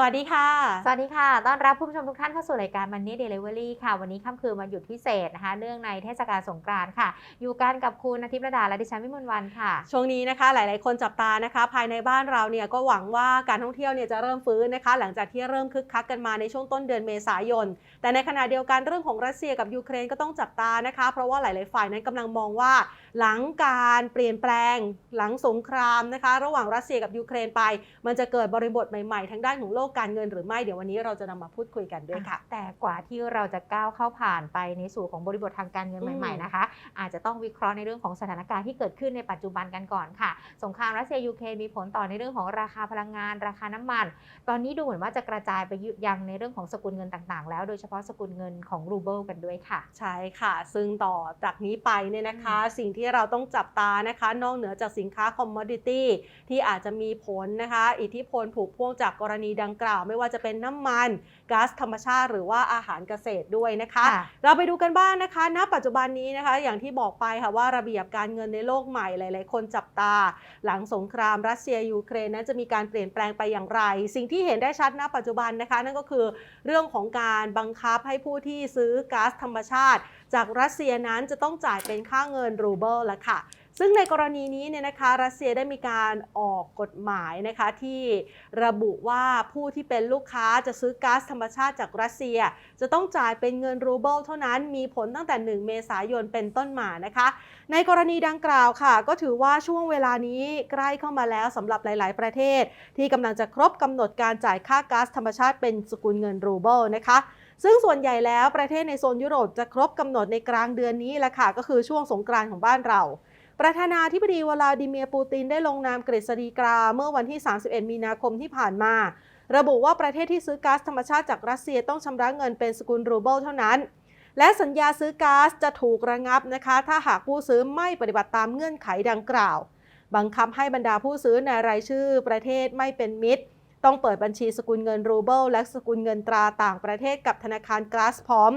สวัสดีค่ะ สวัสดีค่ะ ต้อนรับผู้ชมทุกท่านเข้าสู่รายการ Money Delivery ค่ะ วันนี้ค่ำคืนวันหยุดพิเศษนะคะ เนื่องในเทศกาลสงกรานต์ค่ะ อยู่กันกับคุณอาทิตย์ระดาและดิฉันวิมลวันค่ะ ช่วงนี้นะคะ หลาย ๆ คนจับตานะคะ ภายในบ้านเราเนี่ยก็หวังว่าการท่องเที่ยวเนี่ยจะเริ่มฟื้นนะคะ หลังจากที่เริ่มคึกคักกันมาในช่วงต้นเดือนเมษายน แต่ในขณะเดียวกันเรื่องของรัสเซียกับยูเครนก็ต้องจับตานะคะ เพราะว่าหลาย ๆ ฝ่ายนั้นกำลังมองว่า หลังการเปลี่ยนแปลงหลังสงครามนะคะ ระหว่างรัสเซียกับยูเครนไป มันจะเกิดบริบทใหม่ ๆ ทางด้านของโลกการเงินหรือไม่เดี๋ยววันนี้เราจะนำมาพูดคุยกันด้วยค่ะ แต่กว่าที่เราจะก้าวเข้าผ่านไปในสู่ของบริบททางการเงินอืมใหม่ๆนะคะ อาจจะต้องวิเคราะห์ในเรื่องของสถานการณ์ที่เกิดขึ้นในปัจจุบันกันก่อนค่ะ สงครามรัสเซียยูเครนมีผลต่อในเรื่องของราคาพลังงาน ราคาน้ำมัน ตอนนี้ดูเหมือนว่าจะกระจายไปยังในเรื่องของสกุลเงินต่างๆ แล้วโดยเฉพาะสกุลเงินของรูเบิลกันด้วยค่ะ ใช่ค่ะ ซึ่งต่อจากนี้ไปเนี่ยนะคะ สิ่งที่เราต้องจับตานะคะ นอกเหนือจากสินค้าคอมมอดิตี้ที่อาจจะมีผลนะคะ อิทธิพลผูกพ่วงจากกรณีดังกล่าว ไม่ว่าจะเป็นน้ำมันก๊าซธรรมชาติ หรือว่าอาหารเกษตรด้วยนะคะค่ะเราไปดูกันบ้างนะคะ ณ ปัจจุบันนี้นะคะ อย่างที่บอกไปค่ะว่าระเบียบการเงินในโลกใหม่หลาย ๆ คนจับตา หลังสงครามรัสเซียยูเครนนั้นจะมีการเปลี่ยนแปลงไปอย่างไร สิ่งที่เห็นได้ชัดณ ปัจจุบันนะคะ นั่นก็คือเรื่องของการบังคับให้ผู้ที่ซื้อก๊าซธรรมชาติ จากรัสเซียนั้นจะต้องจ่ายเป็นค่าเงินรูเบิลละค่ะ ซึ่งในกรณีนี้เนี่ยนะคะรัสเซียได้มีการออกกฎหมายนะคะที่ระบุว่าผู้ที่เป็นลูกค้าจะซื้อก๊าซธรรมชาติจากรัสเซีย จะต้องจ่ายเป็นเงินรูเบิลเท่านั้นมีผลตั้งแต่ 1 เมษายนเป็นต้นมานะคะ ในกรณีดังกล่าวค่ะ ก็ถือว่าช่วงเวลานี้ใกล้เข้ามาแล้วสำหรับหลาย ๆ ประเทศ ที่กำลังจะครบกำหนดการจ่ายค่าก๊าซธรรมชาติเป็นสกุลเงินรูเบิลนะคะซึ่งส่วนใหญ่แล้วประเทศในโซนยุโรปจะครบกำหนดในกลางเดือนนี้แหละค่ะก็คือช่วงสงกรานต์ของบ้านเรา ประธานาธิบดีวลาดิเมียร์ปูตินได้ลงนามกฤษฎีกาเมื่อวันที่ 31 มีนาคมที่ผ่านมา ระบุว่าประเทศที่ซื้อก๊าซธรรมชาติจากรัสเซียต้องชำระเงินเป็นสกุลรูเบิลเท่านั้น และสัญญาซื้อก๊าซจะถูกระงับนะคะ ถ้าหากผู้ซื้อไม่ปฏิบัติตามเงื่อนไขดังกล่าว บังคับให้บรรดาผู้ซื้อในรายชื่อ ประเทศไม่เป็นมิตร ต้องเปิดบัญชีสกุลเงินรูเบิลและสกุลเงินตราต่างประเทศกับธนาคารก๊าซพร้อม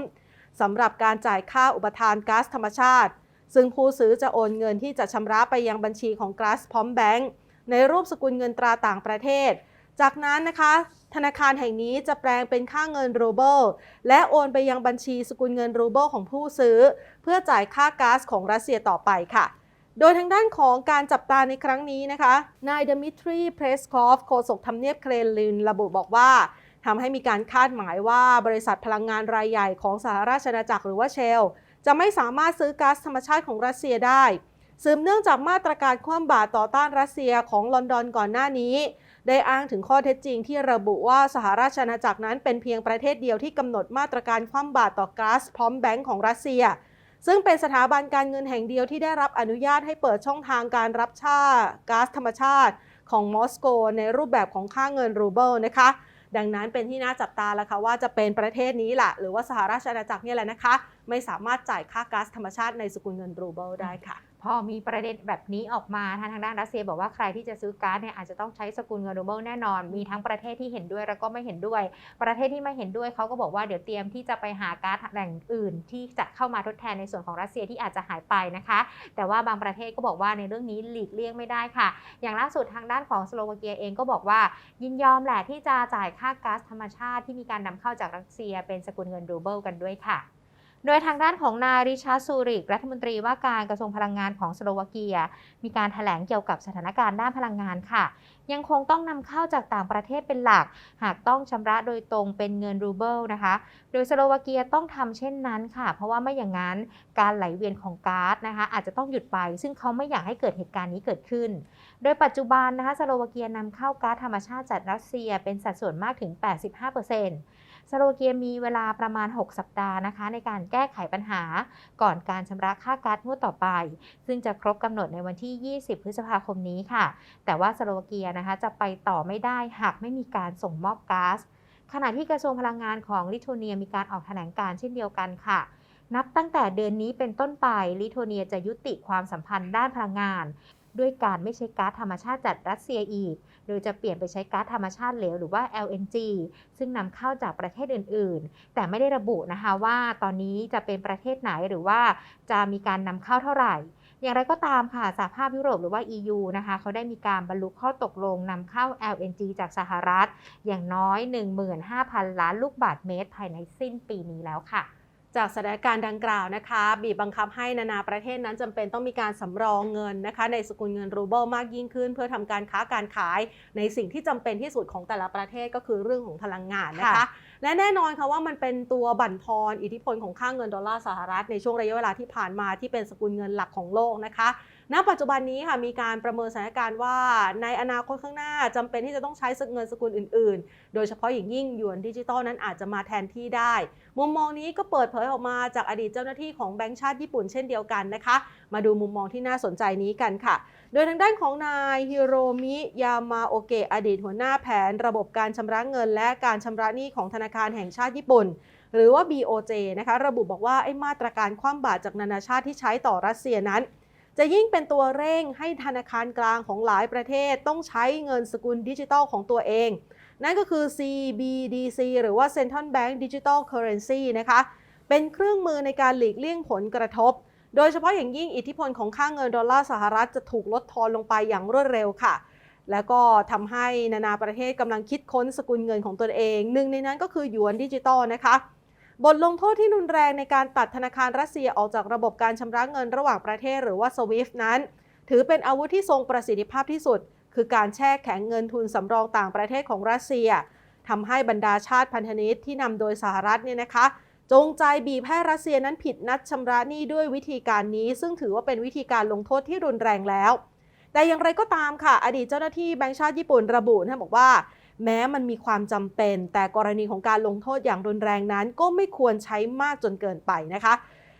สำหรับการจ่ายค่าอุปทานก๊าซธรรมชาติ ซึ่งผู้ซื้อจะโอนเงินที่จะชำระไปยังบัญชีของก๊าซพร้อมแบงก์ในรูปสกุลเงินตราต่างประเทศ จากนั้นนะคะ ธนาคารแห่งนี้จะแปลงเป็นค่าเงินรูเบิลและโอนไปยังบัญชีสกุลเงินรูเบิลของผู้ซื้อ เพื่อจ่ายค่าก๊าซของรัสเซียต่อไปค่ะโดยทางด้านของการจับตาในครั้งนี้นะคะ นายดมิทรีเพรสคอฟโฆษกทำเนียบเครมลินระบุบอกว่าทำให้มีการคาดหมายว่าบริษัทพลังงานรายใหญ่ของสหราชอาณาจักรหรือว่าเชล จะไม่สามารถซื้อก๊าซธรรมชาติของรัสเซียได้สืบเนื่องจากมาตรการคว่ำบาตรต่อต้านรัสเซียของลอนดอนก่อนหน้านี้ ได้อ้างถึงข้อเท็จจริงที่ระบุว่าสหราชอาณาจักรนั้นเป็นเพียงประเทศเดียวที่กำหนดมาตรการคว่ำบาตรต่อก๊าซพร้อมแบงก์ของรัสเซีย ซึ่งเป็นสถาบันการเงินแห่งเดียวที่ได้รับอนุญาตให้เปิดช่องทางการรับชาก๊าซธรรมชาติ ของมอสโกในรูปแบบของค่าเงินรูเบิลนะคะ ดังนั้นเป็นที่น่าจับตาแล้วค่ะว่าจะเป็นประเทศนี้แหละหรือว่าสหราชอาณาจักรนี่แหละนะคะ ไม่สามารถจ่ายค่าก๊าซธรรมชาติในสกุลเงินรูเบิลได้ค่ะ พอมีประเด็นแบบนี้ออกมาทางทางด้านรัสเซียบอกว่าใครที่จะซื้อก๊าซเนี่ยอาจจะต้องใช้สกุลเงินรูเบิลแน่นอน มีทั้งประเทศที่เห็นด้วยแล้วก็ไม่เห็นด้วย ประเทศที่ไม่เห็นด้วยเขาก็บอกว่าเดี๋ยวเตรียมที่จะไปหาก๊าซแหล่งอื่น ที่จะเข้ามาทดแทนในส่วนของรัสเซียที่อาจจะหายไปนะคะ แต่ว่าบางประเทศก็บอกว่าในเรื่องนี้หลีกเลี่ยงไม่ได้ค่ะ อย่างล่าสุดทางด้านของสโลวาเกียเองก็บอกว่า ยินยอมแหละที่จะจ่ายค่าก๊าซธรรมชาติที่มีการนำเข้าจากรัสเซียเป็นสกุลเงินรูเบิลกันด้วยค่ะ โดยทางด้านของนายริชาร์ดซูริก รัฐมนตรีว่าการกระทรวงพลังงานของสโลวาเกีย มีการถแถลงเกี่ยวกับสถานการณ์ด้านพลังงานค่ะ ยังคงต้องนำเข้าจากต่างประเทศเป็นหลัก หากต้องชำระโดยตรงเป็นเงินรูเบิลนะคะ โดยสโลวาเกียต้องทำเช่นนั้นค่ะ เพราะว่าไม่อย่างนั้นการไหลเวียนของก๊าซนะคะ อาจจะต้องหยุดไป ซึ่งเขาไม่อยากให้เกิดเหตุการณ์นี้เกิดขึ้น โดยปัจจุบันนะคะสโลวาเกียนำเข้าก๊าซธรรมชาติจากรัสเซีย เป็นสัดส่วนมากถึง 85% สโลวาเกียมีเวลาประมาณ 6 สัปดาห์นะคะ ในการแก้ไขปัญหาก่อนการชำระค่าก๊าซงวดต่อไป ซึ่งจะครบกำหนดในวันที่ 20 พฤษภาคมนี้ค่ะ แต่ว่าสโลวาเกียนะคะจะไปต่อไม่ได้หากไม่มีการส่งมอบก๊าซขณะที่กระทรวงพลังงานของลิทัวเนียมีการออกแถลงการ์เช่นเดียวกันค่ะ นับตั้งแต่เดือนนี้เป็นต้นไปลิทัวเนียจะยุติความสัมพันธ์ด้านพลังงาน ด้วยการไม่ใช้ก๊าซธรรมชาติจากรัสเซียอีก โดยจะเปลี่ยนไปใช้ก๊าซธรรมชาติเหลวหรือว่า LNG ซึ่งนำเข้าจากประเทศอื่น ๆ แต่ไม่ได้ระบุนะคะว่าตอนนี้จะเป็นประเทศไหนหรือว่าจะมีการนำเข้าเท่าไหร่อย่างไรก็ตามค่ะสหภาพยุโรปหรือว่า EU นะคะเขาได้มีการบรรลุข้อตกลงนำเข้า LNG จากสหรัฐ อย่างน้อย 15,000 ล้านลูกบาศก์เมตร ภายในสิ้นปีนี้แล้วค่ะ จากสถานการณ์ดังกล่าวนะคะ บีบบังคับให้นานาประเทศนั้นจำเป็นต้องมีการสำรองเงินนะคะ ในสกุลเงินรูเบิลมากยิ่งขึ้น เพื่อทำการค้าการขายในสิ่งที่จำเป็นที่สุดของแต่ละประเทศก็คือเรื่องของพลังงานนะคะค่ะและแน่นอนค่ะว่ามันเป็นตัวบั่นทอนอิทธิพลของค่าเงินดอลลาร์สหรัฐในช่วงระยะเวลาที่ผ่านมาที่เป็นสกุลเงินหลักของโลกนะคะ ณ ปัจจุบันนี้ค่ะมีการประเมินสถานการณ์ว่า ในอนาคตข้างหน้าจำเป็นที่จะต้องใช้เงินสกุลอื่น ๆ โดยเฉพาะอย่างยิ่งหยวนดิจิตอลนั้นอาจจะมาแทนที่ได้ มุมมองนี้ก็เปิดเผยออกมาจากอดีตเจ้าหน้าที่ของแบงก์ชาติญี่ปุ่นเช่นเดียวกันนะคะ มาดูมุมมองที่น่าสนใจนี้กันค่ะ โดยทางด้านของนายฮิโรมิยามาโอเกะอดีตหัวหน้าแผน ระบบการชำระเงิน และการชำระหนี้ของธนาคารแห่งชาติญี่ปุ่นหรือว่า BOJ นะคะ ระบุบอกว่าไอ้มาตรการคว่ำบาตรจากนานาชาติที่ใช้ต่อรัสเซียนั้น จะยิ่งเป็นตัวเร่งให้ธนาคารกลางของหลายประเทศต้องใช้เงินสกุลดิจิทัลของตัวเอง นั่นก็คือ CBDC หรือว่า Central Bank Digital Currency นะคะ เป็นเครื่องมือในการหลีกเลี่ยงผลกระทบ โดยเฉพาะอย่างยิ่งอิทธิพลของค่าเงินดอลลาร์สหรัฐจะถูกลดทอนลงไปอย่างรวดเร็วค่ะ แล้วก็ทำให้นานาประเทศกำลังคิดค้นสกุลเงินของตนเอง หนึ่งในนั้นก็คือหยวนดิจิตอลนะคะ บทลงโทษที่รุนแรงในการตัดธนาคารรัสเซียออกจากระบบการชำระเงินระหว่างประเทศหรือว่า SWIFT นั้น ถือเป็นอาวุธที่ทรงประสิทธิภาพที่สุด คือการแช่แข็งเงินทุนสำรองต่างประเทศของรัสเซียทำให้บรรดาชาติพันธมิตรที่นำโดยสหรัฐเนี่ยนะคะ จงใจบีบให้รัสเซียนั้นผิดนัดชำระหนี้ด้วยวิธีการนี้ ซึ่งถือว่าเป็นวิธีการลงโทษที่รุนแรงแล้ว แต่อย่างไรก็ตามค่ะ อดีตเจ้าหน้าที่แบงก์ชาติญี่ปุ่นระบุนะบอกว่า แม้มันมีความจำเป็น แต่กรณีของการลงโทษอย่างรุนแรงนั้น ก็ไม่ควรใช้มากจนเกินไปนะคะ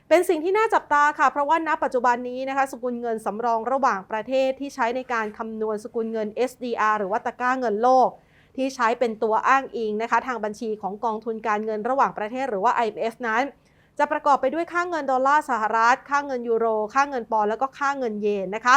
เป็นสิ่งที่น่าจับตาค่ะ เพราะว่าณปัจจุบันนี้นะคะ สกุลเงินสำรองระหว่างประเทศที่ใช้ในการคำนวณสกุลเงิน SDR หรือว่าตะก้าเงินโลก ที่ใช้เป็นตัวอ้างอิงนะคะ ทางบัญชีของกองทุนการเงินระหว่างประเทศหรือว่า IMF นั้น จะประกอบไปด้วยค่าเงินดอลลาร์สหรัฐ ค่าเงินยูโร ค่าเงินปอนด์แล้วก็ค่าเงินเยนนะคะ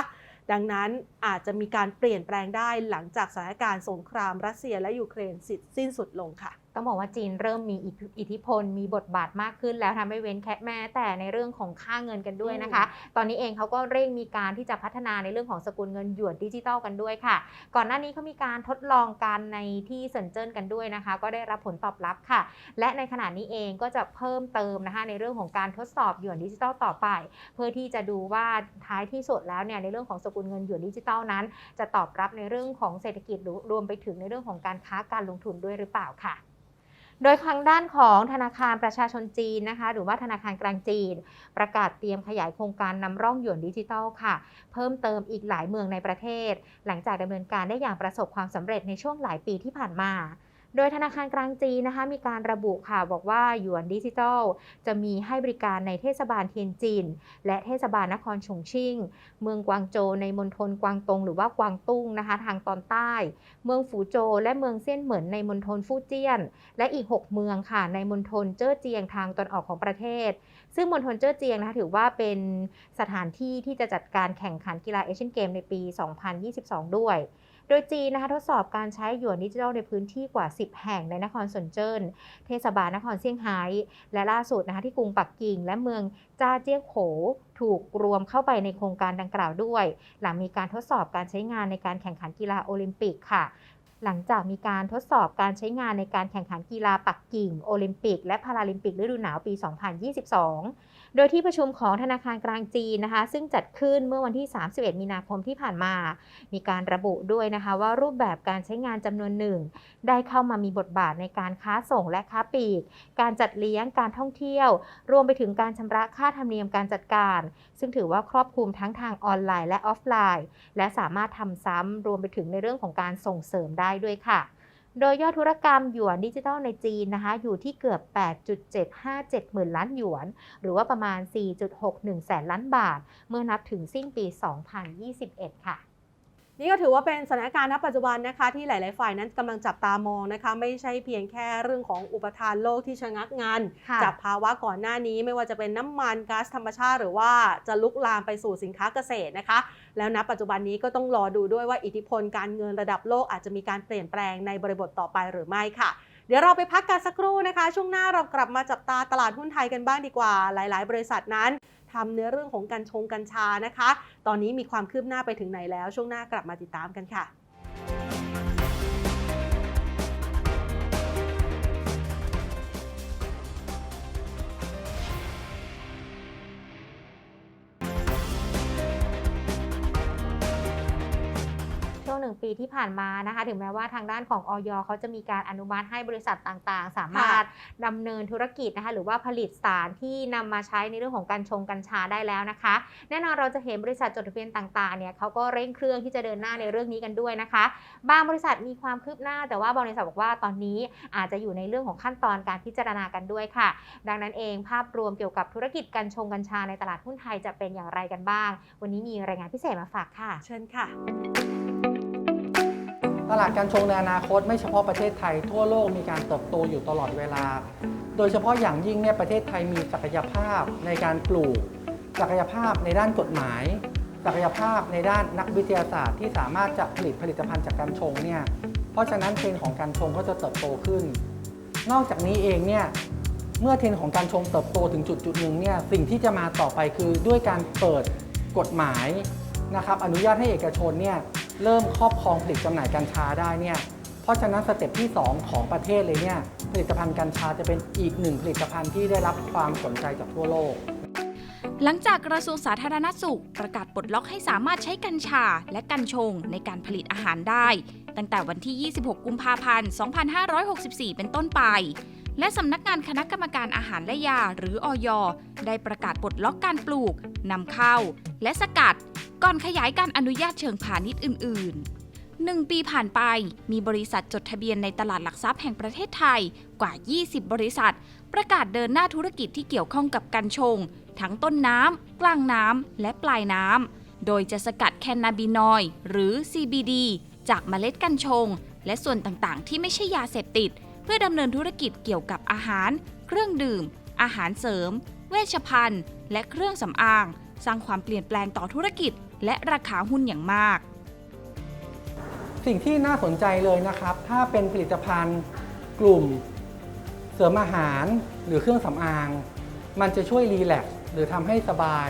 ดังนั้นอาจจะมีการเปลี่ยนแปลงได้หลังจากสถานการณ์สงครามรัสเซียและยูเครนสิ้นสุดลงค่ะ ต้องบอกว่าจีนเริ่มมีอิทธิพล มีบทบาทมากขึ้นแล้วทำให้เว้นแค่แม้แต่ในเรื่องของค่าเงินกันด้วยนะคะ ตอนนี้เองเขาก็เร่งมีการที่จะพัฒนาในเรื่องของสกุลเงินหยวนดิจิตอลกันด้วยค่ะ ก่อนหน้านี้เขามีการทดลองกันในที่เซินเจิ้นกันด้วยนะคะ ก็ได้รับผลตอบรับค่ะ และในขณะนี้เองก็จะเพิ่มเติมนะคะในเรื่องของการทดสอบหยวนดิจิตอลต่อไป เพื่อที่จะดูว่าท้ายที่สุดแล้วเนี่ยในเรื่องของสกุลเงินหยวนดิจิตอลนั้น จะตอบรับในเรื่องของเศรษฐกิจหรือรวมไปถึงในเรื่องของการค้าการลงทุนด้วยหรือเปล่าค่ะ โดยทางด้านของธนาคารประชาชนจีนนะคะ หรือว่าธนาคารกลางจีน ประกาศเตรียมขยายโครงการนำร่องหยวนดิจิทัลค่ะ เพิ่มเติมอีกหลายเมืองในประเทศ หลังจากดำเนินการได้อย่างประสบความสำเร็จในช่วงหลายปีที่ผ่านมา โดยธนาคารกลางจีนนะคะมีการระบุค่ะบอกว่าหยวนดิจิทัล จะมีให้บริการในเทศบาลเทียนจิน และเทศบาลนครฉงชิ่ง เมืองกวางโจวในมณฑลกวางตงหรือว่ากวางตุ้งนะคะทางตอนใต้ เมืองฝูโจวและเมืองเซี่ยนเหมินในมณฑลฟู่เจี้ยน และอีก 6 เมืองค่ะในมณฑลเจ้อเจียงทางตอนออกของประเทศ ซึ่งมณฑลเจ้อเจียงนะคะถือว่าเป็นสถานที่ที่จะจัดการแข่งขันกีฬาเอเชียนเกมในปี 2022 ด้วย โดยจีนนะคะทดสอบการใช้หยวนดิจิทัลในพื้นที่กว่า 10 แห่งในนครสนเจิ้น เทศบาลนครเซี่ยงไฮ้และล่าสุดนะคะที่กรุงปักกิ่งและเมืองจ้าเจี้ยงโขถูกรวมเข้าไปในโครงการดังกล่าวด้วย หลังมีการทดสอบการใช้งานในการแข่งขันกีฬาโอลิมปิกค่ะหลังจากมีการทดสอบการใช้งานในการแข่งขันกีฬาปักกิ่ง โอลิมปิก และพาราลิมปิกฤดูหนาวปี 2022 โดยที่ประชุมของธนาคารกลางจีนนะคะ ซึ่งจัดขึ้นเมื่อวันที่ 31 มีนาคมที่ผ่านมา มีการระบุด้วยนะคะว่ารูปแบบการใช้งานจำนวนหนึ่ง ได้เข้ามามีบทบาทในการค้าส่งและค้าปลีก การจัดเลี้ยงการท่องเที่ยว รวมไปถึงการชำระค่าธรรมเนียมการจัดการ ซึ่งถือว่าครอบคลุมทั้งทางออนไลน์และออฟไลน์ และสามารถทำซ้ำรวมไปถึงในเรื่องของการส่งเสริมได้ด้วยค่ะ โดยยอดธุรกรรมหยวนดิจิทัลในจีนนะคะอยู่ที่เกือบ 8.757 หมื่นล้านหยวน หรือว่าประมาณ 4.61 แสนล้านบาท เมื่อนับถึงสิ้นปี 2021 ค่ะ นี่ก็ถือว่าเป็นสถานการณ์ณปัจจุบันนะคะที่หลาย ๆ ฝ่ายนั้นกำลังจับตามองนะคะ ไม่ใช่เพียงแค่เรื่องของอุปทานโลกที่ชะงักงานค่ะจากภาวะก่อนหน้านี้ไม่ว่าจะเป็นน้ำมันก๊าซธรรมชาติ หรือว่าจะลุกลามไปสู่สินค้าเกษตรนะคะ แล้วณปัจจุบันนี้ก็ต้องรอดูด้วยว่าอิทธิพลการเงินระดับโลกอาจจะมีการเปลี่ยนแปลงในบริบทต่อไปหรือไม่ค่ะ เดี๋ยวเราไปพักกันสักครู่นะคะ ช่วงหน้าเรากลับมาจับตาตลาดหุ้นไทยกันบ้างดีกว่า หลาย ๆ บริษัทนั้นทำเนื้อเรื่องของกัญชงกัญชานะคะ ตอนนี้มีความคืบหน้าไปถึงไหนแล้ว ช่วงหน้ากลับมาติดตามกันค่ะ ช่วงหนึ่งปีที่ผ่านมานะคะ ถึงแม้ว่าทางด้านของออยเขาจะมีการอนุมัติให้บริษัทต่างๆ สามารถดำเนินธุรกิจนะคะ หรือว่าผลิตสารที่นำมาใช้ในเรื่องของการชงกัญชาได้แล้วนะคะ แน่นอนเราจะเห็นบริษัทจดทะเบียนต่างๆเนี่ยเขาก็เร่งเครื่องที่จะเดินหน้าในเรื่องนี้กันด้วยนะคะ บางบริษัทมีความคืบหน้า แต่ว่าบริษัทบอกว่าตอนนี้อาจจะอยู่ในเรื่องของขั้นตอนการพิจารณากันด้วยค่ะ ดังนั้นเองภาพรวมเกี่ยวกับธุรกิจการชงกัญชาในตลาดหุ้นไทยจะเป็นอย่างไรกันบ้าง วันนี้มีรายงานพิเศษมาฝากค่ะ เชิญค่ะ ตลาดการชงในอนาคตไม่เฉพาะประเทศไทย ทั่วโลกมีการเติบโตอยู่ตลอดเวลา โดยเฉพาะอย่างยิ่งเนี่ยประเทศไทยมีศักยภาพในการปลูก ศักยภาพในด้านกฎหมาย ศักยภาพในด้านนักวิทยาศาสตร์ที่สามารถจะผลิตผลิตภัณฑ์จากการชงเนี่ยเพราะฉะนั้นเทรนของการชงก็จะเติบโตขึ้น นอกจากนี้เองเนี่ยเมื่อเทรนของการชงเติบโตถึงจุดจุดหนึ่งเนี่ยสิ่งที่จะมาต่อไปคือด้วยการเปิดกฎหมายนะครับอนุญาตให้เอกชนเนี่ย เริ่มครอบครองผลิตจำหน่ายกัญชาได้เนี่ยเพราะฉะนั้นสเต็ปที่ 2 ของประเทศเลยเนี่ยผลิตภัณฑ์กัญชาจะเป็นอีกหนึ่งผลิตภัณฑ์ที่ได้รับความสนใจจากทั่วโลก หลังจากกระทรวงสาธารณสุข ประกาศปลดล็อกให้สามารถใช้กัญชาและกัญชงในการผลิตอาหารได้ ตั้งแต่วันที่ 26 กุมภาพันธ์ 2564 เป็นต้นไป และสำนักงานคณะกรรมการอาหารและยาหรืออยได้ประกาศปลดล็อกการปลูกนำเข้า และสกัด ก่อนขยายการอนุญาตเชิงพาณิชย์อื่นๆหนึ่งปีผ่านไป มีบริษัทจดทะเบียนในตลาดหลักทรัพย์แห่งประเทศไทยกว่า 20 บริษัท ประกาศเดินหน้าธุรกิจที่เกี่ยวข้องกับกัญชง ทั้งต้นน้ำ กลางน้ำ และปลายน้ำ โดยจะสกัดแคนนาบินอยหรือ CBD จากเมล็ดกัญชง และส่วนต่างๆ ที่ไม่ใช่ยาเสพติด เพื่อดำเนินธุรกิจเกี่ยวกับอาหาร เครื่องดื่ม อาหารเสริม เวชภัณฑ์ และเครื่องสำอาง สร้างความเปลี่ยนแปลงต่อธุรกิจ และราคาหุ้นอย่างมาก สิ่งที่น่าสนใจเลยนะครับ ถ้าเป็นผลิตภัณฑ์กลุ่ม เสริมอาหารหรือเครื่องสำอาง มันจะช่วยรีแลกซ์หรือทำให้สบาย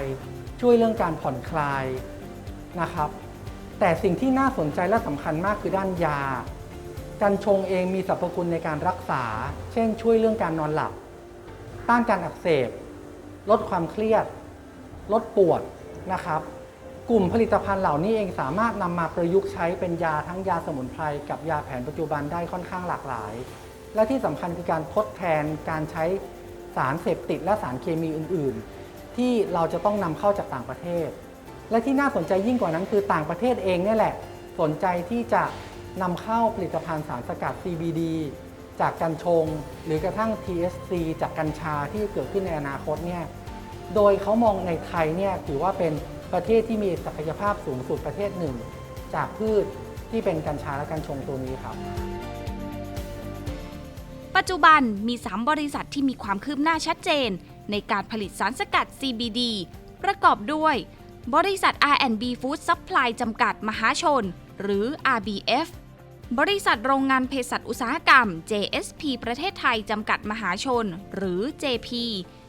ช่วยเรื่องการผ่อนคลายนะครับ แต่สิ่งที่น่าสนใจและสำคัญมากคือด้านยา กัญชงเองมีสรรพคุณในการรักษา เช่น ช่วยเรื่องการนอนหลับ ต้านการอักเสบ ลดความเครียด ลดปวดนะครับ กลุ่มผลิตภัณฑ์เหล่านี้เองสามารถนำมาประยุกต์ใช้เป็นยาทั้งยาสมุนไพรกับยาแผนปัจจุบันได้ค่อนข้างหลากหลาย และที่สำคัญคือการทดแทนการใช้สารเสพติดและสารเคมีอื่น ๆ ที่เราจะต้องนำเข้าจากต่างประเทศ และที่น่าสนใจยิ่งกว่านั้นคือต่างประเทศเองเนี่ยแหละ สนใจที่จะ นำเข้าผลิตภัณฑ์สารสกัด CBD จากกัญชง หรือกระทั่ง THC จากกัญชาที่เกิดขึ้นในอนาคตเนี่ยโดยเขามองในไทยเนี่ยถือว่าเป็นประเทศที่มีศักยภาพสูงสุดประเทศหนึ่ง จากพืชที่เป็นกัญชาและกัญชงตัวนี้ครับ ปัจจุบันมี 3 บริษัทที่มีความคืบหน้าชัดเจน ในการผลิตสารสกัด CBD ประกอบด้วย บริษัท R&B Food Supply จำกัดมหาชน หรือ RBF บริษัทโรงงานเภสัชอุตสาหกรรม JSP ประเทศไทย จำกัดมหาชน หรือ JP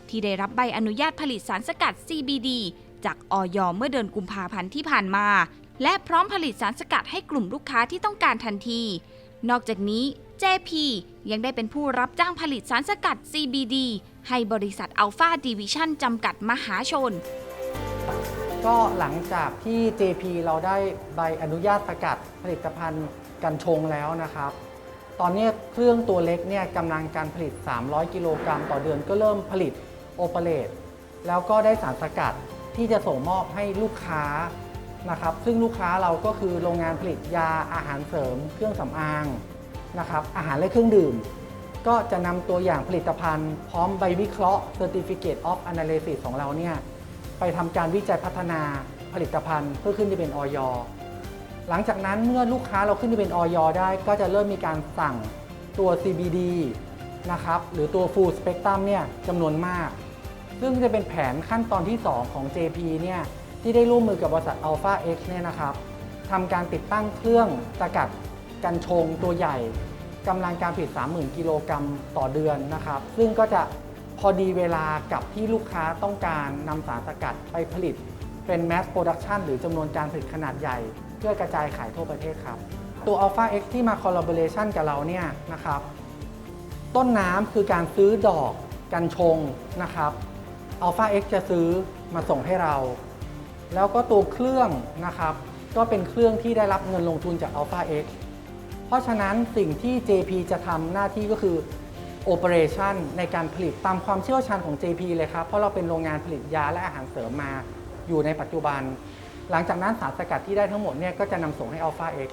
ที่ได้รับใบอนุญาตผลิตสารสกัด CBD จากออยเมื่อเดือนกุมภาพันธ์ที่ผ่านมา และพร้อมผลิตสารสกัดให้กลุ่มลูกค้าที่ต้องการทันที นอกจากนี้ JP ยังได้เป็นผู้รับจ้างผลิตสารสกัด CBD ให้บริษัท Alpha Division จำกัดมหาชน ก็หลังจากที่ JP เราได้ใบอนุญาตสกัดผลิตภัณฑ์ กัญชงแล้วนะครับ ตอนนี้เครื่องตัวเล็กเนี่ยกำลังการผลิต 300 กิโลกรัมต่อเดือนก็เริ่มผลิตโอเปเรตแล้วก็ได้สารสกัดที่จะส่งมอบให้ลูกค้านะครับ ซึ่งลูกค้าเราก็คือโรงงานผลิตยาอาหารเสริม เครื่องสำอางนะครับ อาหารและเครื่องดื่ม ก็จะนำตัวอย่างผลิตภัณฑ์ พร้อมใบวิเคราะห์ Certificate of Analysis ของเราเนี่ยไปทำการวิจัยพัฒนาผลิตภัณฑ์เพื่อขึ้นที่เป็นออย หลังจากนั้นเมื่อลูกค้าเราขึ้นที่เป็นออยได้ ก็จะเริ่มมีการสั่งตัว CBD นะครับหรือตัว Full Spectrum เนี่ยจำนวนมาก ซึ่งจะเป็นแผนขั้นตอนที่ 2 ของ JP เนี่ยที่ได้ร่วมมือกับบริษัท Alpha X เนี่ยนะครับทำการติดตั้งเครื่องสกัดกัญชงตัวใหญ่กำลังการผลิต 30,000 กิโลกรัมต่อเดือนนะครับ ซึ่งก็จะพอดีเวลากับที่ลูกค้าต้องการนำสารสกัดไปผลิตเป็น mass production หรือจำนวนการผลิตขนาดใหญ่ เพื่อกระจายขายทั่วประเทศครับ ตัว Alpha X ที่มา collaboration กับเราเนี่ยนะครับ ต้นน้ำคือการซื้อดอกกันชงนะครับ Alpha X จะซื้อมาส่งให้เรา แล้วก็ตัวเครื่องนะครับ ก็เป็นเครื่องที่ได้รับเงินลงทุนจาก Alpha X เพราะฉะนั้นสิ่งที่ JP จะทำหน้าที่ก็คือ Operation ในการผลิตตามความเชี่ยวชาญของ JP เลยครับ เพราะเราเป็นโรงงานผลิตยาและอาหารเสริมมาอยู่ในปัจจุบัน หลังจากนั้นสารสกัดที่ได้ทั้งหมดเนี่ยก็จะนำส่งให้ Alpha X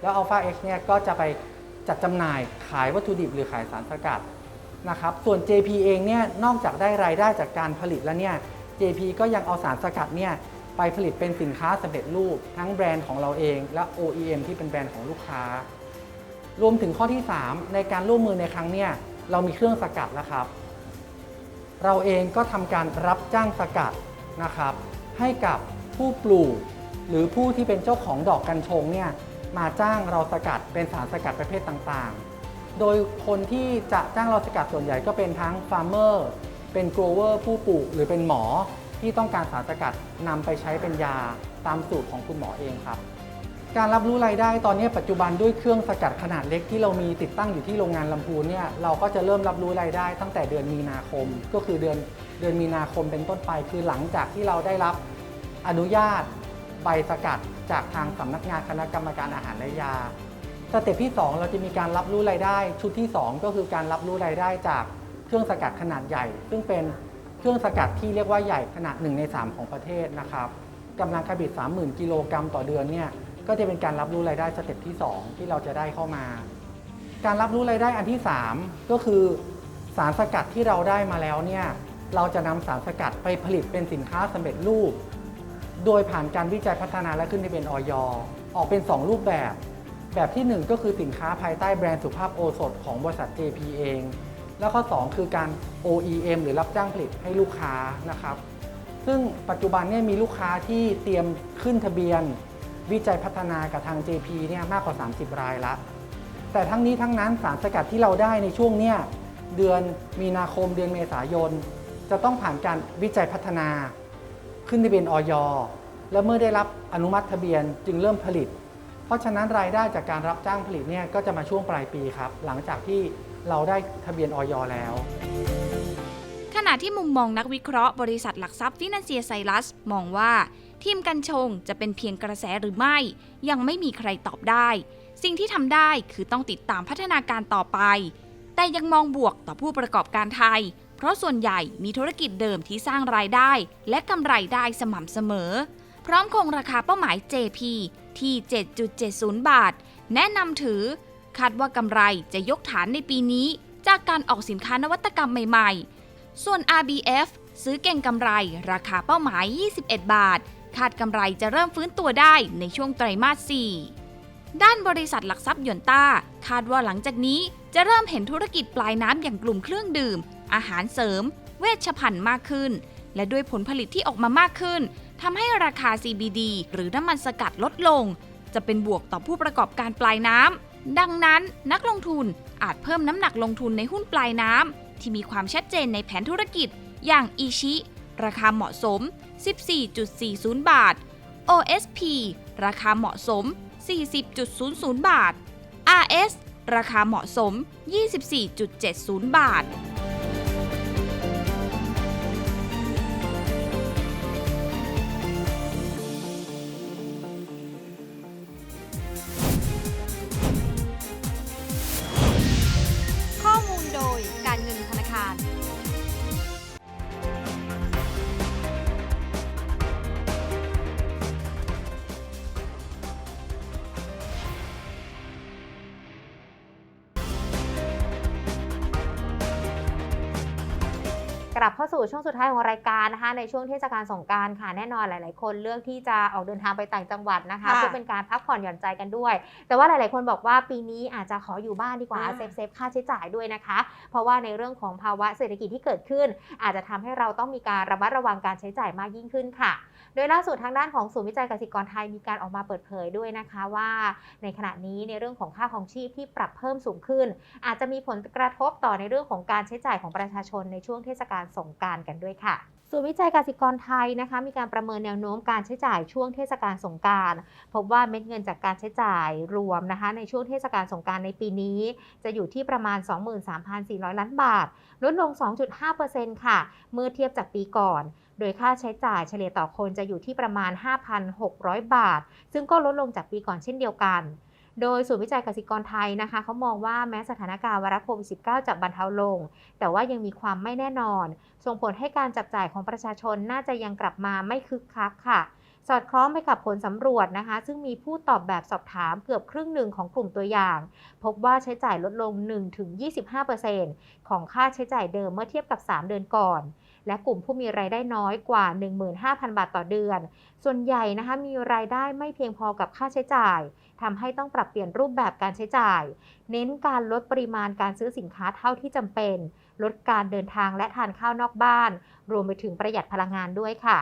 แล้ว Alpha X เนี่ยก็จะไปจัดจำหน่ายขายวัตถุดิบหรือขายสารสกัดนะครับ ส่วน JP เองเนี่ยนอกจากได้รายได้จากการผลิตแล้วเนี่ย JP ก็ยังเอาสารสกัดเนี่ยไปผลิตเป็นสินค้าสำเร็จรูป ทั้งแบรนด์ของเราเอง และ OEM ที่เป็นแบรนด์ของลูกค้า รวมถึงข้อที่ 3 ในการร่วมมือในครั้งเนี่ยเรามีเครื่องสกัดแล้วครับ เราเองก็ทำการรับจ้างสกัดนะครับ ให้กับ ผู้ปลูก หรือผู้ที่เป็นเจ้าของดอกกัญชงเนี่ยมาจ้างเราสกัดเป็นสารสกัดประเภทต่างๆ โดยคนที่จะจ้างเราสกัดส่วนใหญ่ก็เป็นทั้งฟาร์มเมอร์ เป็นกลเวอร์ผู้ปลูก หรือเป็นหมอที่ต้องการสารสกัดนำไปใช้เป็นยาตามสูตรของคุณหมอเองครับ การรับรู้รายได้ตอนนี้ปัจจุบันด้วยเครื่องสกัดขนาดเล็กที่เรามีติดตั้งอยู่ที่โรงงานลำพูนเนี่ยเราก็จะเริ่มรับรู้รายได้ตั้งแต่เดือนมีนาคม ก็คือเดือนเดือนมีนาคมเป็นต้นไปคือหลังจากที่เราได้รับ อนุญาตใบสกัดจากทางสำนักงานคณะกรรมการอาหารและยาสเต็ปที่ 2 เราจะมีการรับรู้รายได้ ชุดที่ 2 ก็คือการรับรู้รายได้จากเครื่องสกัดขนาดใหญ่ ซึ่งเป็นเครื่องสกัดที่เรียกว่าใหญ่ขนาด1ใน 3 ของประเทศนะครับกำลังการผลิต30,000 กิโลกรัมต่อเดือนเนี่ยก็จะเป็นการรับรู้รายได้สเต็ปที่ 2 ที่เราจะได้เข้ามา การรับรู้รายได้อันที่ 3 ก็คือสารสกัดที่เราได้มาแล้วเนี่ยเราจะนำสารสกัดไปผลิตเป็นสินค้าสำเร็จรูป โดยผ่านการวิจัยพัฒนาและขึ้นทะเบียนออยออกเป็น 2 รูปแบบ แบบที่ 1 ก็คือสินค้าภายใต้แบรนด์สุภาพโอสถของบริษัท JP เอง แล้วข้อ 2 คือการ OEM หรือรับจ้างผลิตให้ลูกค้านะครับ ซึ่งปัจจุบันเนี่ยมีลูกค้าที่เตรียมขึ้นทะเบียน วิจัยพัฒนากับทาง JP เนี่ยมากกว่า 30 รายละ แต่ทั้งนี้ทั้งนั้นสารสกัดที่เราได้ในช่วงเนี้ยเดือนมีนาคมเดือนเมษายน จะต้องผ่านการวิจัยพัฒนา ขึ้นทะเบียนออยและเมื่อได้รับอนุมัติทะเบียนจึงเริ่มผลิต เพราะฉะนั้นรายได้จากการรับจ้างผลิตเนี่ยก็จะมาช่วงปลายปีครับ หลังจากที่เราได้ทะเบียนออยแล้ว ขณะที่มุมมองนักวิเคราะห์บริษัทหลักทรัพย์ฟินแลนเซียไซรัสมองว่า ทีมกันชงจะเป็นเพียงกระแสหรือไม่ ยังไม่มีใครตอบได้ สิ่งที่ทำได้คือต้องติดตามพัฒนาการต่อไป แต่ยังมองบวกต่อผู้ประกอบการไทย เพราะส่วนใหญ่มีธุรกิจเดิมที่สร้างรายได้ และกำไรได้สม่ำเสมอ พร้อมคงราคาเป้าหมาย JP ที่ 7.70 บาท แนะนำถือ คาดว่ากำไรจะยกฐานในปีนี้ จากการออกสินค้านวัตกรรมใหม่ๆ ส่วน RBF ซื้อเก่งกำไร ราคาเป้าหมาย 21 บาท คาดกำไรจะเริ่มฟื้นตัวได้ในช่วงไตรมาส 4 ด้านบริษัทหลักทรัพย์หยวนต้า คาดว่าหลังจากนี้จะเริ่มเห็นธุรกิจปลายน้ำอย่างกลุ่มเครื่องดื่ม อาหารเสริม เวชภัณฑ์มากขึ้น และด้วยผลผลิตที่ออกมามากขึ้นทำให้ราคา CBD หรือน้ำมันสกัดลดลง จะเป็นบวกต่อผู้ประกอบการปลายน้ำดังนั้นนักลงทุนอาจเพิ่มน้ำหนักลงทุนในหุ้นปลายน้ำที่มีความชัดเจนในแผนธุรกิจ อย่างอีชิราคาเหมาะสม 14.40 บาท OSP ราคาเหมาะสม 40.00 บาท RS ราคาเหมาะสม 24.70 บาท ช่วงสุดท้ายของรายการนะคะ ในช่วงเทศกาลสงกรารค่ะแน่นอนหลาย ๆ คนเลือกที่จะออกเดินทางไปต่างจังหวัดนะคะค่ะเพื่อเป็นการพักผ่อนหย่อนใจกันด้วย แต่ว่าหลาย ๆ คนบอกว่าปีนี้อาจจะขออยู่บ้านดีกว่าอ่าเซฟเซฟค่าใช้จ่ายด้วยนะคะ เพราะว่าในเรื่องของภาวะเศรษฐกิจที่เกิดขึ้น อาจจะทำให้เราต้องมีการระมัดระวังการใช้จ่ายมากยิ่งขึ้นค่ะโดยล่าสุดทางด้านของศูนย์วิจัยเกษตรกรไทยมีการออกมาเปิดเผยด้วยนะคะว่า ในขณะนี้ในเรื่องของค่าของชีพที่ปรับเพิ่มสูงขึ้น อาจจะมีผลกระทบต่อในเรื่องของการใช้จ่ายของประชาชนในช่วงเทศกาลสงกรารกันด้วยค่ะศูนย์วิจัยกษตรกรไทยนะคะมีการประเมินแนวโน้มการใช้จ่ายช่วงเทศกาลสงกรารพบว่าเม็ดเงินจากการใช้จ่ายรวมนะคะในช่วงเทศกาลสงกรารในปีนี้ จะอยู่ที่ประมาณ 23,400 ล้านบาท ลดลง 2.5%ค่ะ เมื่อเทียบจากปีก่อน โดยค่าใช้จ่ายเฉลี่ยต่อคนจะอยู่ที่ประมาณ 5,600 บาท ซึ่งก็ลดลงจากปีก่อนเช่นเดียวกัน โดยศูนย์วิจัยกสิกรไทยนะคะเขามองว่าแม้สถานการณ์ไวรัสโควิด -19 จะบรรเทาลง แต่ว่ายังมีความไม่แน่นอน ส่งผลให้การจับจ่ายของประชาชนน่าจะยังกลับมาไม่คึกคักค่ะสอดคล้องไปกับผลสำรวจนะคะ ซึ่งมีผู้ตอบแบบสอบถามเกือบครึ่งหนึ่งของกลุ่มตัวอย่าง พบว่าใช้จ่ายลดลง 1-25%ของค่าใช้จ่ายเดิมเมื่อเทียบกับ 3 เดือนก่อน และกลุ่มผู้มีรายได้น้อยกว่า 15,000 บาทต่อเดือน ส่วนใหญ่นะคะมีรายได้ไม่เพียงพอกับค่าใช้จ่ายทำให้ต้องปรับเปลี่ยนรูปแบบการใช้จ่าย เน้นการลดปริมาณการซื้อสินค้าเท่าที่จำเป็น ลดการเดินทางและทานข้าวนอกบ้าน รวมไปถึงประหยัดพลังงานด้วยค่ะ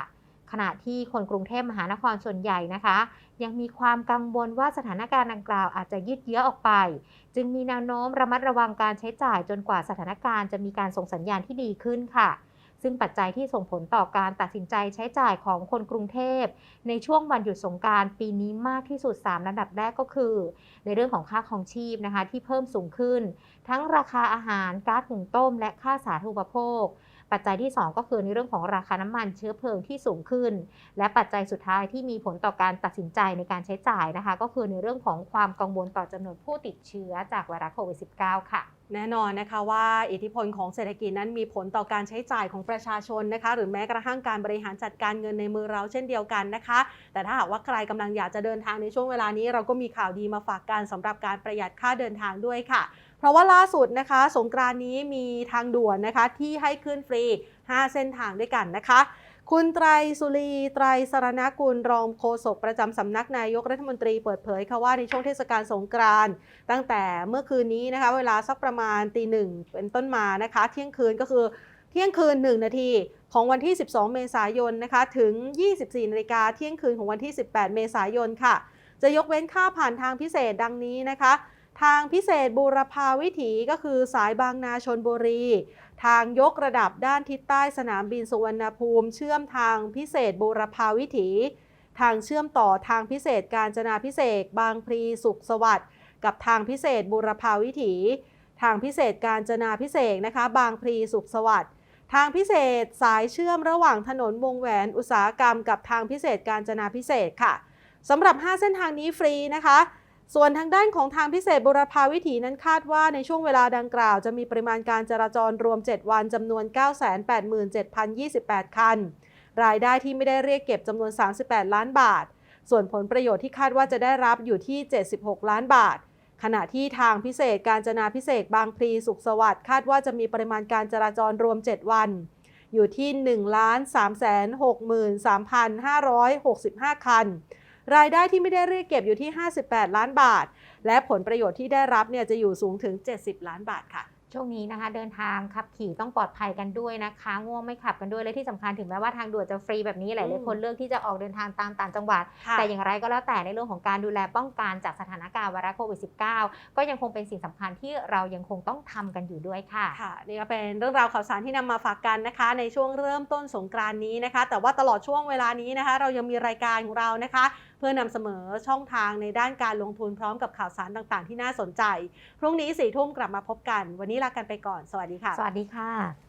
ขณะที่คนกรุงเทพมหานครส่วนใหญ่นะคะ ยังมีความกังวลว่าสถานการณ์ดังกล่าวอาจจะยืดเยื้อออกไป จึงมีแนวโน้มระมัดระวังการใช้จ่ายจนกว่าสถานการณ์จะมีการส่งสัญญาณที่ดีขึ้นค่ะ ซึ่งปัจจัยที่ส่งผลต่อการตัดสินใจใช้จ่ายของคนกรุงเทพ ในช่วงวันหยุดสงการปีนี้มากที่สุด3ระดับแรกก็คือ ในเรื่องของค่าครองชีพนะคะที่เพิ่มสูงขึ้น ทั้งราคาอาหารก๊าซหุงต้ม และค่าสาธารณูปโภคปัจจัยที่ 2 ก็คือในเรื่องของราคาน้ำมันเชื้อเพลิงที่สูงขึ้น และปัจจัยสุดท้ายที่มีผลต่อการตัดสินใจในการใช้จ่ายนะคะ ก็คือในเรื่องของความกังวลต่อจำนวนผู้ติดเชื้อจากไวรัสโควิด -19 ค่ะ แน่นอนนะคะว่าอิทธิพลของเศรษฐกิจนั้นมีผลต่อการใช้จ่ายของประชาชนนะคะหรือแม้กระทั่งการบริหารจัดการเงินในมือเราเช่นเดียวกันนะคะ แต่ถ้าหากว่าใครกำลังอยากจะเดินทางในช่วงเวลานี้เราก็มีข่าวดีมาฝากกันสำหรับการประหยัดค่าเดินทางด้วยค่ะ เพราะว่าล่าสุดนะคะ สงกรานนี้มีทางด่วนนะคะที่ให้ขึ้นฟรี 5 เส้นทางด้วยกันนะคะ คุณไตรสุรีไตรสรณกุลรองโฆษกประจำสำนักนายกรัฐมนตรีเปิดเผยค่ะว่าในช่วงเทศกาลสงกรานต์ตั้งแต่เมื่อคืนนี้นะคะเวลาสักประมาณตีหนึ่งเป็นต้นมานะคะ เที่ยงคืนก็คือเที่ยงคืน 1 นาทีของวันที่ 12 เมษายนนะคะถึง 24นาฬิกาเที่ยงคืนของวันที่ 18 เมษายนค่ะ จะยกเว้นค่าผ่านทางพิเศษดังนี้นะคะ ทางพิเศษบูรพาวิถีก็คือสายบางนาชนบุรี ทางยกระดับด้านทิศใต้สนามบินสุวรรณภูมิ เชื่อมทางพิเศษบูรพาวิถี ทางเชื่อมต่อทางพิเศษการจนาพิเศษบางพลีสุขสวัสดิ์กับทางพิเศษบูรพาวิถี ทางพิเศษการจนาพิเศษนะคะ บางพลีสุขสวัสดิ์ทางพิเศษสายเชื่อมระหว่างถนนวงแหวนอุตสาหกรรม กับทางพิเศษการจนาพิเศษค่ะสำหรับ 5 เส้นทางนี้ฟรีนะคะ ส่วนทางด้านของทางพิเศษบุรพาวิถีนั้นคาดว่าในช่วงเวลาดังกล่าวจะมีปริมาณการจราจรรวม 7 วันจำนวน 987,028 คัน รายได้ที่ไม่ได้เรียกเก็บจำนวน 38 ล้านบาท ส่วนผลประโยชน์ที่คาดว่าจะได้รับอยู่ที่ 76 ล้านบาท ขณะที่ทางพิเศษการจนาพิเศษบางพลีสุขสวัสดิ์คาดว่าจะมีปริมาณการจราจรรวม 7 วัน อยู่ที่ 1 3 6 3 5 6 5 คัน รายได้ที่ไม่ได้เรียกเก็บอยู่ที่ 58 ล้านบาท และผลประโยชน์ที่ได้รับเนี่ยจะอยู่สูงถึง 70 ล้านบาทค่ะช่วงนี้นะคะเดินทางขับขี่ต้องปลอดภัยกันด้วยนะคะ ง่วงไม่ขับกันด้วยและที่สำคัญถึงแม้ว่าทางด่วนจะฟรีแบบนี้หลายๆคนเลือกที่จะออกเดินทางตามต่างจังหวัดค่ะแต่อย่างไรก็แล้วแต่ในเรื่องของการดูแลป้องกันจากสถานการณ์ไวรัสโควิด -19 ก็ยังคงเป็นสิ่งสำคัญที่เรายังคงต้องทำกันอยู่ด้วยค่ะค่ะนี่ก็เป็นเรื่องราวข่าวสารที่นำมาฝากกันนะคะ ในช่วงเริ่มต้นสงกรานต์นี้นะคะ แต่ว่าตลอดช่วงเวลานี้นะคะ เรายังมีรายการของเรานะคะเพื่อนำเสมอช่องทางในด้านการลงทุนพร้อมกับข่าวสารต่างๆ ที่น่าสนใจ พรุ่งนี้สี่ทุ่มกลับมาพบกัน วันนี้ลากันไปก่อน สวัสดีค่ะ สวัสดีค่ะ